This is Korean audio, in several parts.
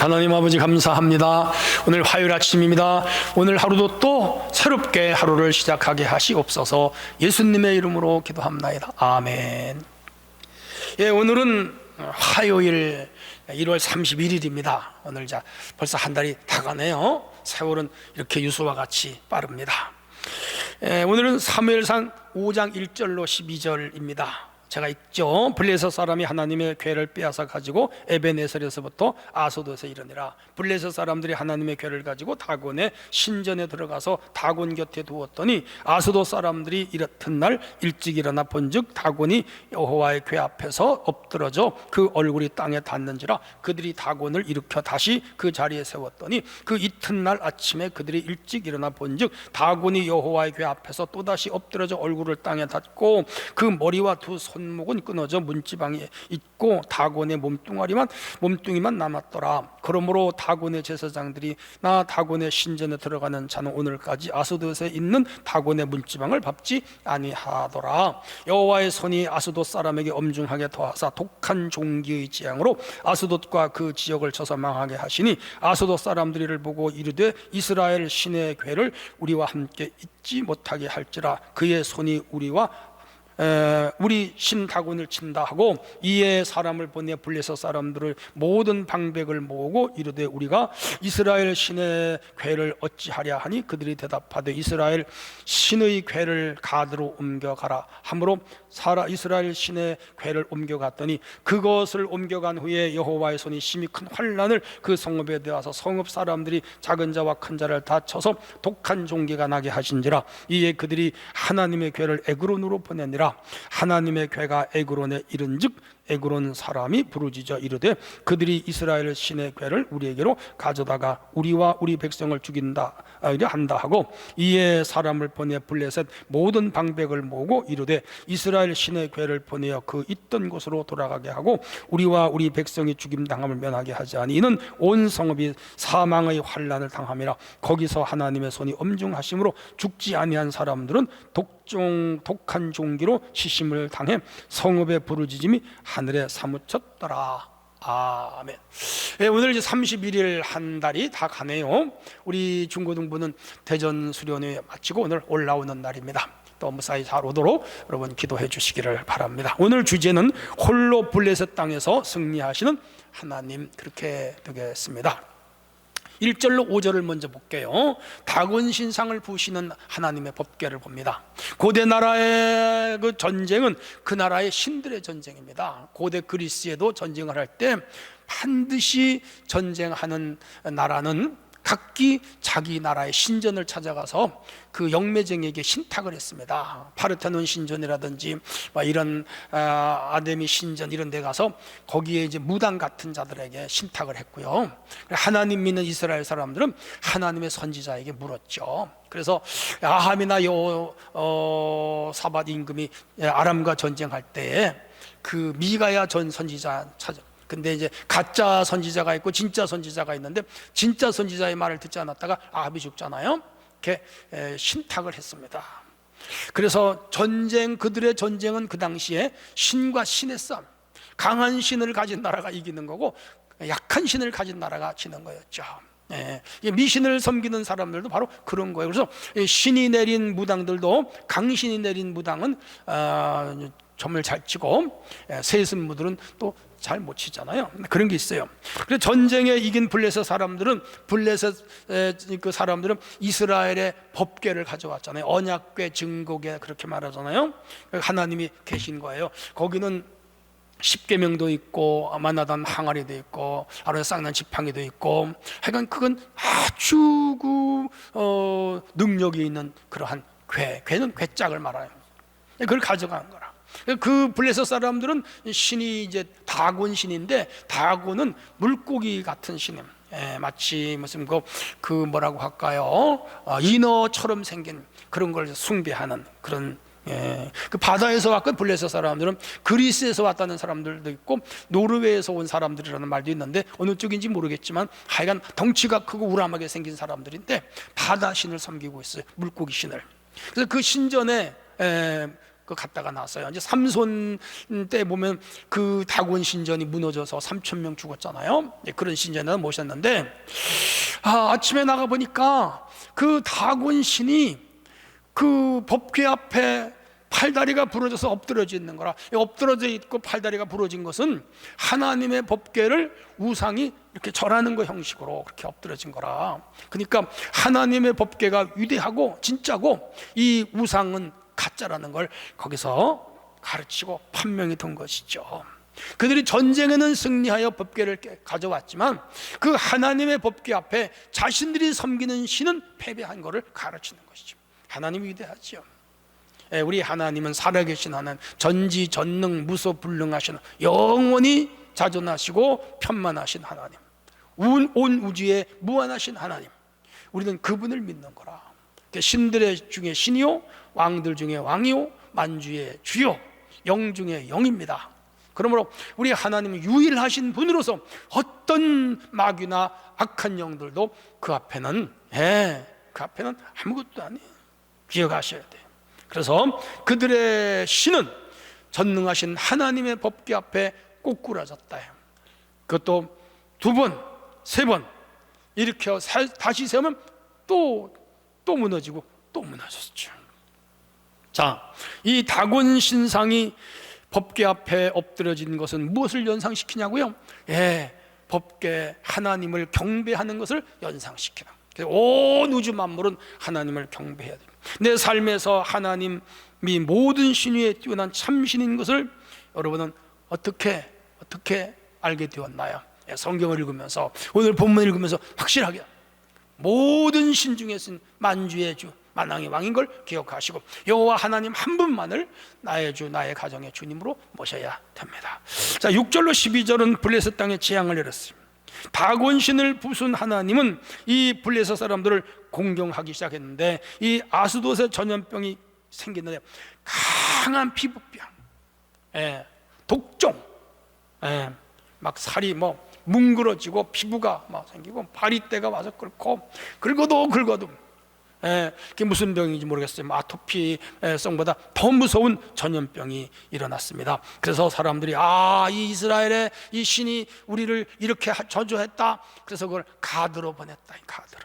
하나님 아버지 감사합니다. 오늘 화요일 아침입니다. 오늘 하루도 또 새롭게 하루를 시작하게 하시옵소서 예수님의 이름으로 기도합나이다. 아멘. 예, 오늘은 화요일 1월 31일입니다. 오늘 자 벌써 한 달이 다 가네요. 세월은 이렇게 유수와 같이 빠릅니다. 예, 오늘은 사무엘상 5장 1절로 12절입니다. 제가 읽죠. 블레셋 사람이 하나님의 괴를 빼앗아 가지고 에베네셀에서부터 아소도에서 이르니라. 블레셋 사람들이 하나님의 괴를 가지고 다곤의 신전에 들어가서 다곤 곁에 두었더니 아소도 사람들이 이렇듯날 일찍 일어나 본즉 다곤이 여호와의 괴 앞에서 엎드러져 그 얼굴이 땅에 닿는지라 그들이 다곤을 일으켜 다시 그 자리에 세웠더니 그 이튿날 아침에 그들이 일찍 일어나 본즉 다곤이 여호와의 괴 앞에서 또다시 엎드러져 얼굴을 땅에 닿고 그 머리와 두손 목은 끊어져 문지방에 있고 다곤의 몸뚱아리만 몸뚱이만 남았더라. 그러므로 다곤의 제사장들이 나 다곤의 신전에 들어가는 자는 오늘까지 아스돗에 있는 다곤의 문지방을 밟지 아니하더라. 여호와의 손이 아스돗 사람에게 엄중하게 더하사 독한 종기의 재앙으로 아스돗과 그 지역을 쳐서 망하게 하시니 아스돗 사람들이를 보고 이르되 이스라엘 신의 괴를 우리와 함께 잊지 못하게 할지라 그의 손이 우리와 에, 우리 신 다곤을 친다 하고 이에 사람을 보내 블레셋 사람들을 모든 방백을 모으고 이르되 우리가 이스라엘 신의 괴를 어찌하랴 하니 그들이 대답하되 이스라엘 신의 괴를 가드로 옮겨가라 함으로 사라 이스라엘 신의 괴를 옮겨갔더니 그것을 옮겨간 후에 여호와의 손이 심히 큰 환란을 그 성읍에 대어서 성읍 사람들이 작은 자와 큰 자를 다 쳐서 독한 종기가 나게 하신지라. 이에 그들이 하나님의 괴를 에그론으로 보내니라 하나님의 괴가 에그론에 이른즉 에그론 사람이 부르짖어 이르되 그들이 이스라엘 신의 괴를 우리에게로 가져다가 우리와 우리 백성을 죽인다 아, 한다 하고 이에 사람을 보내 블레셋 모든 방백을 모으고 이르되 이스라엘 신의 괴를 보내어 그 있던 곳으로 돌아가게 하고 우리와 우리 백성이 죽임 당함을 면하게 하지 아니 이는 온 성읍이 사망의 환란을 당함이라. 거기서 하나님의 손이 엄중하심으로 죽지 아니한 사람들은 독종 독한 종기로 시심을 당해 성읍의 부르짖음이 하늘에 사무쳤더라. 아멘. 예, 오늘 이제 31일 한 달이 다 가네요. 우리 중고등부는 대전 수련회 마치고 오늘 올라오는 날입니다. 또 무사히 잘 오도록 여러분 기도해 주시기를 바랍니다. 오늘 주제는 홀로 블레셋 땅에서 승리하시는 하나님 그렇게 되겠습니다. 1절로 5절을 먼저 볼게요. 다곤 신상을 부시는 하나님의 법궤를 봅니다. 고대 나라의 그 전쟁은 그 나라의 신들의 전쟁입니다. 고대 그리스에도 전쟁을 할 때 반드시 전쟁하는 나라는 각기 자기 나라의 신전을 찾아가서 그 영매쟁에게 신탁을 했습니다. 파르테논 신전이라든지 막 이런 아, 아데미 신전 이런 데 가서 거기에 이제 무당 같은 자들에게 신탁을 했고요. 하나님 믿는 이스라엘 사람들은 하나님의 선지자에게 물었죠. 그래서 아함이나 요 어, 사밧 임금이 아람과 전쟁할 때에 그 미가야 전 선지자 찾아 근데 이제 가짜 선지자가 있고 진짜 선지자가 있는데 진짜 선지자의 말을 듣지 않았다가 아합이 죽잖아요. 이렇게 신탁을 했습니다. 그래서 전쟁 그들의 전쟁은 그 당시에 신과 신의 싸움. 강한 신을 가진 나라가 이기는 거고 약한 신을 가진 나라가 지는 거였죠. 예, 미신을 섬기는 사람들도 바로 그런 거예요. 그래서 신이 내린 무당들도 강신이 내린 무당은 어, 점을 잘 치고 세습무들은 또 잘 못 치잖아요. 그런 게 있어요. 그래서 전쟁에 이긴 블레셋 사람들은 블레셋 그 사람들은 이스라엘의 법궤를 가져왔잖아요. 언약궤, 증거궤 그렇게 말하잖아요. 하나님이 계신 거예요. 거기는 십계명도 있고 마나단 항아리도 있고 아론의 쌍난 지팡이도 있고 하여간 그건 아주 그 어, 능력이 있는 그러한 궤 궤는 궤짝을 말해요 그걸 가져가는 거라 그 블레셋 사람들은 신이 이제 다곤 신인데 다곤은 물고기 같은 신임. 예, 마치 무슨 그, 그 뭐라고 할까요? 어, 인어처럼 생긴 그런 걸 숭배하는 그런 예, 그 바다에서 왔고 블레셋 사람들은 그리스에서 왔다는 사람들도 있고 노르웨이에서 온 사람들이라는 말도 있는데 어느 쪽인지 모르겠지만 하여간 덩치가 크고 우람하게 생긴 사람들인데 바다 신을 섬기고 있어요 물고기 신을 그래서 그 신전에 에, 그 갔다가 나왔어요. 이제 삼손 때 보면 그 다곤 신전이 무너져서 3천 명 죽었잖아요. 예, 그런 신전을 모셨는데 아, 아침에 나가 보니까 그 다곤 신이 그 법궤 앞에 팔다리가 부러져서 엎드러져 있는 거라. 이 엎드러져 있고 팔다리가 부러진 것은 하나님의 법궤를 우상이 이렇게 절하는 거 형식으로 그렇게 엎드러진 거라. 그러니까 하나님의 법궤가 위대하고 진짜고 이 우상은 가짜라는 걸 거기서 가르치고 판명이 된 것이죠. 그들이 전쟁에는 승리하여 법궤를 깨- 가져왔지만 그 하나님의 법궤 앞에 자신들이 섬기는 신은 패배한 것을 가르치는 것이죠 하나님이 위대하지요 예, 우리 하나님은 살아계신 하나님, 전지전능 무소불능하신 영원히 자존하시고 편만하신 하나님, 온, 온 우주에 무한하신 하나님. 우리는 그분을 믿는 거라. 그 신들의 중에 신이요, 왕들 중에 왕이요, 만주의 주요, 영 중에 영입니다. 그러므로 우리 하나님은 유일하신 분으로서 어떤 마귀나 악한 영들도 그 앞에는 예, 그 앞에는 아무것도 아니에요. 기억하셔야 돼요. 그래서 그들의 신은 전능하신 하나님의 법궤 앞에 꼬꾸라졌다. 그것도 두 번, 세 번 일으켜 살- 다시 세우면 또, 또 무너지고 또 무너졌죠. 자, 이 다곤 신상이 법궤 앞에 엎드려진 것은 무엇을 연상시키냐고요? 예, 법궤 하나님을 경배하는 것을 연상시키는. 그래서 온 우주 만물은 하나님을 경배해야 돼요. 내 삶에서 하나님이 모든 신위에 뛰어난 참신인 것을 여러분은 어떻게 어떻게 알게 되었나요? 예, 성경을 읽으면서 오늘 본문 읽으면서 확실하게 모든 신 중에 쓴 만주의 주 만왕의 왕인 걸 기억하시고 여호와 하나님 한 분만을 나의 주 나의 가정의 주님으로 모셔야 됩니다. 자 6절로 12절은 블레셋 땅에 재앙을 내렸습니다. 다곤신을 부순 하나님은 이 블레셋 사람들을 공경하기 시작했는데 이 아스돗의 전염병이 생기는데 강한 피부병, 예, 독종, 예, 막 살이 뭐 뭉그러지고 피부가 막 생기고 바리떼가 와서 끓고 긁어도 긁어도 예, 그게 무슨 병인지 모르겠어요. 뭐 아토피성보다 더 무서운 전염병이 일어났습니다. 그래서 사람들이 아, 이 이스라엘의 이 신이 우리를 이렇게 하- 저주했다. 그래서 그걸 가드로 보냈다. 이 가드를.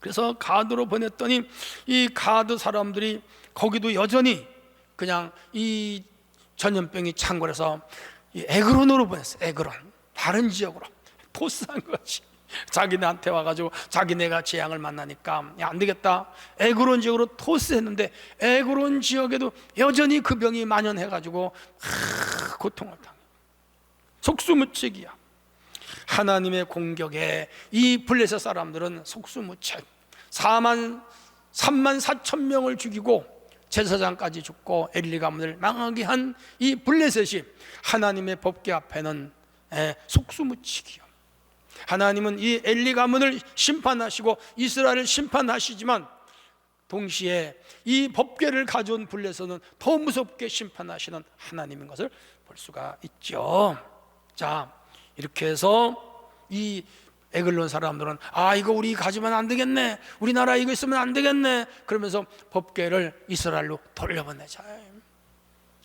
그래서 가드로 보냈더니 이 가드 사람들이 거기도 여전히 그냥 이 전염병이 창궐해서 이 에그론으로 보냈어요. 에그론 다른 지역으로 토스한 거지. 자기네한테 와가지고 자기네가 재앙을 만나니까 야, 안 되겠다. 에그론 지역으로 토스했는데 에그론 지역에도 여전히 그 병이 만연해가지고 하, 고통을 당해. 속수무책이야. 하나님의 공격에 이 블레셋 사람들은 속수무책 4만 3만 4천 명을 죽이고 제사장까지 죽고 엘리 가문을 망하게 한 이 블레셋이 하나님의 법궤 앞에는 에, 속수무책이요. 하나님은 이 엘리 가문을 심판하시고 이스라엘을 심판하시지만 동시에 이 법궤를 가져온 블레셋은 더 무섭게 심판하시는 하나님인 것을 볼 수가 있죠. 자, 이렇게 해서 이 에글론 사람들은 아 이거 우리 가지면 안 되겠네. 우리나라 이거 있으면 안 되겠네. 그러면서 법궤를 이스라엘로 돌려보내자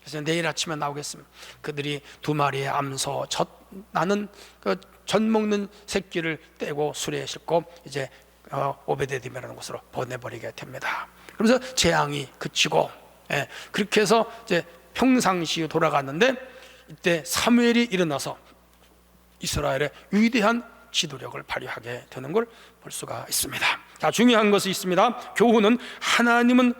그래서 내일 아침에 나오겠습니다 그들이 두 마리의 암소 젖 나는 그젖 먹는 새끼를 떼고 수레에 싣고 이제 어, 오베데dim이라는 곳으로 보내버리게 됩니다 그래서 재앙이 그치고 예, 그렇게 해서 이제 평상시에 돌아갔는데 이때 사무엘이 일어나서 이스라엘의 위대한 지도력을 발휘하게 되는 걸 볼 수가 있습니다. 자, 중요한 것이 있습니다. 교훈은 하나님은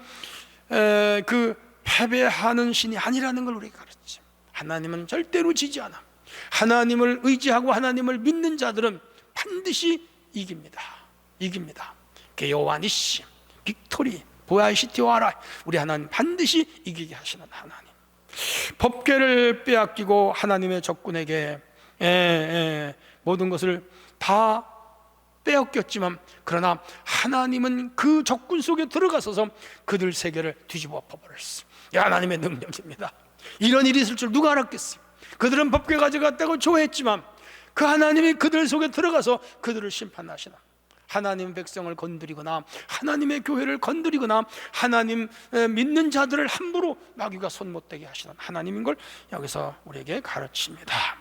에, 그 패배하는 신이 아니라는 걸 우리가 가르치. 하나님은 절대로 지지 않아. 하나님을 의지하고 하나님을 믿는 자들은 반드시 이깁니다. 이깁니다. 그 여호와 니시, 빅토리, 보아시티와라. 우리 하나님 반드시 이기게 하시는 하나님. 법궤를 빼앗기고 하나님의 적군에게 예, 예, 모든 것을 다 빼앗겼지만 그러나 하나님은 그 적군 속에 들어가서서 그들 세계를 뒤집어 엎어버렸어. 이 하나님의 능력입니다. 이런 일이 있을 줄 누가 알았겠어요? 그들은 법궤 가져갔다고 좋아했지만 그 하나님이 그들 속에 들어가서 그들을 심판하시나 하나님 백성을 건드리거나 하나님의 교회를 건드리거나 하나님 에, 믿는 자들을 함부로 마귀가 손 못 대게 하시는 하나님인 걸 여기서 우리에게 가르칩니다.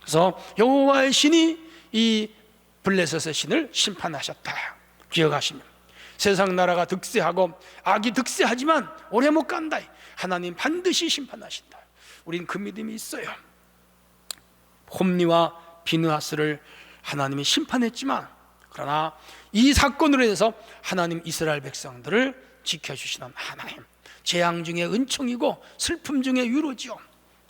그래서 여호와의 신이 이 블레셋의 신을 심판하셨다. 기억하시면 세상 나라가 득세하고 악이 득세하지만 오래 못 간다. 하나님 반드시 심판하신다. 우린 그 믿음이 있어요. 홈리와 비느하스를 하나님이 심판했지만 그러나 이 사건으로 인해서 하나님 이스라엘 백성들을 지켜주시는 하나님 재앙 중에 은총이고 슬픔 중에 위로지요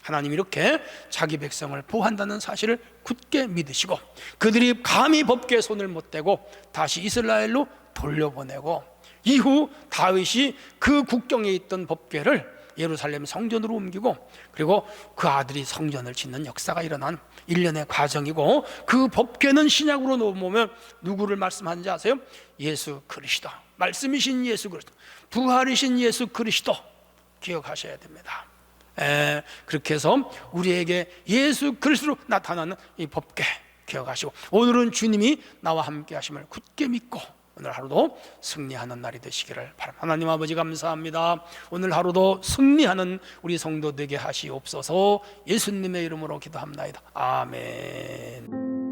하나님 이렇게 자기 백성을 보호한다는 사실을 굳게 믿으시고 그들이 감히 법궤에 손을 못 대고 다시 이스라엘로 돌려보내고 이후 다윗이 그 국경에 있던 법궤를 예루살렘 성전으로 옮기고 그리고 그 아들이 성전을 짓는 역사가 일어난 일련의 과정이고 그 법궤는 신약으로 넘으면 누구를 말씀하는지 아세요? 예수 그리스도. 말씀이신 예수 그리스도. 부활이신 예수 그리스도. 기억하셔야 됩니다 에, 그렇게 해서 우리에게 예수 그리스도로 나타나는 이 법궤 기억하시고 오늘은 주님이 나와 함께 하심을 굳게 믿고 오늘 하루도 승리하는 날이 되시기를 바랍니다. 하나님 아버지 감사합니다. 오늘 하루도 승리하는 우리 성도 되게 하시옵소서 예수님의 이름으로 기도합니다. 아멘.